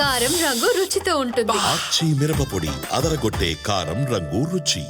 కారం రంగు రుచితో ఉంటుంది. ఆచి మిరపపొడి అదరగొట్టే కారం రంగు రుచి.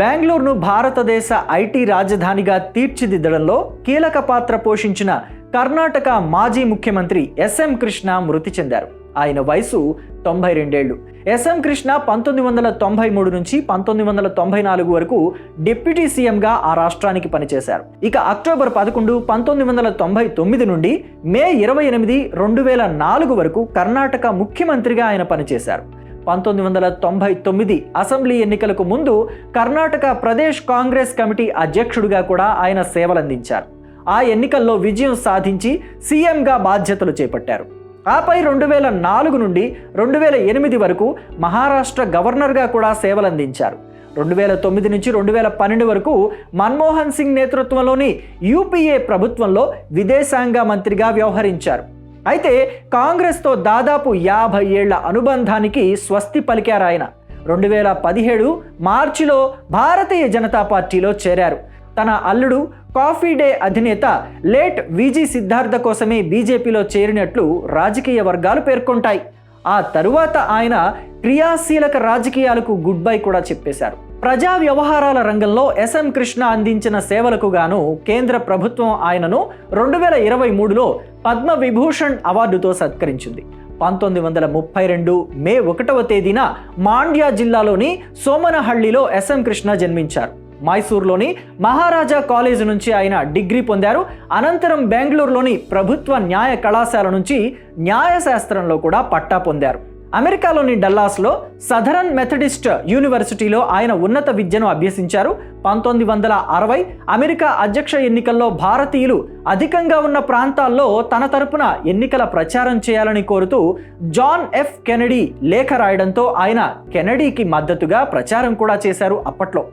బెంగళూరును భారతదేశ ఐటీ రాజధానిగా తీర్చిదిద్దడంలో కీలక పాత్ర పోషించిన కర్ణాటక మాజీ ముఖ్యమంత్రి ఎస్ఎం కృష్ణ మృతి చెందారు. ఆయన వయసు తొంభై రెండేళ్ళు ఎస్ఎం కృష్ణ పంతొమ్మిది వందల తొంభై మూడు నుంచి పంతొమ్మిది వందల తొంభై నాలుగు వరకు డిప్యూటీ సీఎంగా ఆ రాష్ట్రానికి పనిచేశారు. ఇక అక్టోబర్ పదకొండు పంతొమ్మిది వందల తొంభై తొమ్మిది నుండి మే ఇరవై ఎనిమిది రెండు వేల నాలుగు వరకు కర్ణాటక ముఖ్యమంత్రిగా ఆయన పనిచేశారు. పంతొమ్మిది వందల తొంభై తొమ్మిది అసెంబ్లీ ఎన్నికలకు ముందు కర్ణాటక ప్రదేశ్ కాంగ్రెస్ కమిటీ అధ్యక్షుడిగా కూడా ఆయన సేవలందించారు. ఆ ఎన్నికల్లో విజయం సాధించి సీఎంగా బాధ్యతలు చేపట్టారు. ఆపై రెండు వేల నాలుగు నుండి రెండు వేల ఎనిమిది వరకు మహారాష్ట్ర గవర్నర్గా కూడా సేవలందించారు. రెండు వేల తొమ్మిది నుంచి రెండు వేల పన్నెండు వరకు మన్మోహన్ సింగ్ నేతృత్వంలోని యూపీఏ ప్రభుత్వంలో విదేశాంగ మంత్రిగా వ్యవహరించారు. అయితే కాంగ్రెస్తో దాదాపు యాభై ఏళ్ళ అనుబంధానికి స్వస్తి పలికారాయన. రెండు వేల పదిహేడు మార్చిలో భారతీయ జనతా పార్టీలో చేరారు. తన అల్లుడు కాఫీ డే అధినేత లేట్ విజీ సిద్ధార్థ కోసమే బీజేపీలో చేరినట్లు రాజకీయ వర్గాలు పేర్కొంటాయి. ఆ తరువాత ఆయన క్రియాశీలక రాజకీయాలకు గుడ్ బై కూడా చెప్పేశారు. ప్రజా వ్యవహారాల రంగంలో ఎస్ఎం కృష్ణ అందించిన సేవలకు గాను కేంద్ర ప్రభుత్వం ఆయనను రెండు వేల ఇరవై మూడులో పద్మ విభూషణ్ అవార్డుతో సత్కరించింది. పంతొమ్మిది వందల ముప్పై రెండు మే ఒకటవ తేదీన మాండ్యా జిల్లాలోని సోమనహళ్ళిలో ఎస్ఎం కృష్ణ జన్మించారు. మైసూర్లోని మహారాజా కాలేజ్ నుంచి ఆయన డిగ్రీ పొందారు. అనంతరం బెంగళూరులోని ప్రభుత్వ న్యాయ కళాశాల నుంచి న్యాయశాస్త్రంలో కూడా పట్టా పొందారు. అమెరికాలోని డల్లాస్లో సదరన్ మెథడిస్ట్ యూనివర్సిటీలో ఆయన ఉన్నత విద్యను అభ్యసించారు. పంతొమ్మిది వందల అరవై అమెరికా అధ్యక్ష ఎన్నికల్లో భారతీయులు అధికంగా ఉన్న ప్రాంతాల్లో తన తరపున ఎన్నికల ప్రచారం చేయాలని కోరుతూ జాన్ ఎఫ్ కెనడీ లేఖ రాయడంతో ఆయన కెనడీకి మద్దతుగా ప్రచారం కూడా చేశారు అప్పట్లో.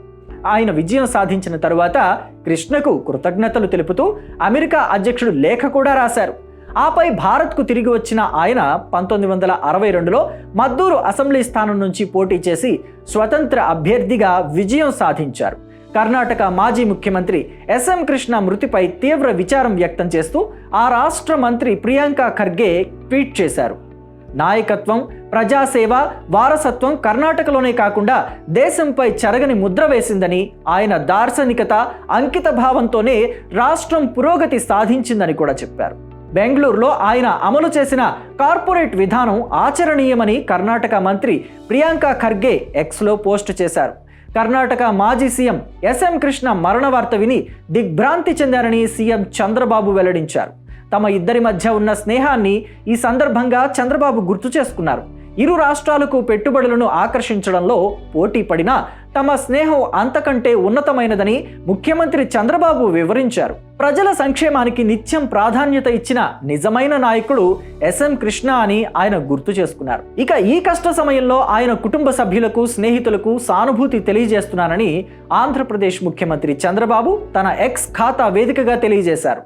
ఆయన విజయం సాధించిన తరువాత కృష్ణకు కృతజ్ఞతలు తెలుపుతూ అమెరికా అధ్యక్షుడు లేఖ కూడా రాశారు. ఆపై భారత్కు తిరిగి వచ్చిన ఆయన పంతొమ్మిది వందల అరవై రెండులో మద్దూరు అసెంబ్లీ స్థానం నుంచి పోటీ చేసి స్వతంత్ర అభ్యర్థిగా విజయం సాధించారు. కర్ణాటక మాజీ ముఖ్యమంత్రి ఎస్ఎం కృష్ణ మృతిపై తీవ్ర విచారం వ్యక్తం చేస్తూ ఆ రాష్ట్ర మంత్రి ప్రియాంక ఖర్గే ట్వీట్ చేశారు. నాయకత్వం ప్రజాసేవ వారసత్వం కర్ణాటకలోనే కాకుండా దేశంపై చెరగని ముద్ర వేసిందని ఆయన దార్శనికత అంకిత భావంతోనే రాష్ట్రం పురోగతి సాధించిందని కూడా చెప్పారు. బెంగళూరులో ఆయన అమలు చేసిన కార్పొరేట్ విధానం ఆచరణీయమని కర్ణాటక మంత్రి ప్రియాంక ఖర్గే ఎక్స్లో పోస్ట్ చేశారు. కర్ణాటక మాజీ సీఎం ఎస్ఎం కృష్ణ మరణ వార్త విని దిగ్భ్రాంతి చెందారని సీఎం చంద్రబాబు వెల్లడించారు. తమ ఇద్దరి మధ్య ఉన్న స్నేహాన్ని ఈ సందర్భంగా చంద్రబాబు గుర్తు చేసుకున్నారు. ఇరు రాష్ట్రాలకు పెట్టుబడులను ఆకర్షించడంలో పోటీ పడినా తమ స్నేహం అంతకంటే ఉన్నతమైనదని ముఖ్యమంత్రి చంద్రబాబు వివరించారు. ప్రజల సంక్షేమానికి నిత్యం ప్రాధాన్యత ఇచ్చిన నిజమైన నాయకుడు ఎస్ఎం కృష్ణ అని ఆయన గుర్తు చేసుకున్నారు. ఇక ఈ కష్ట సమయంలో ఆయన కుటుంబ సభ్యులకు స్నేహితులకు సానుభూతి తెలియజేస్తున్నానని ఆంధ్రప్రదేశ్ ముఖ్యమంత్రి చంద్రబాబు తన ఎక్స్ ఖాతా వేదికగా తెలియజేశారు.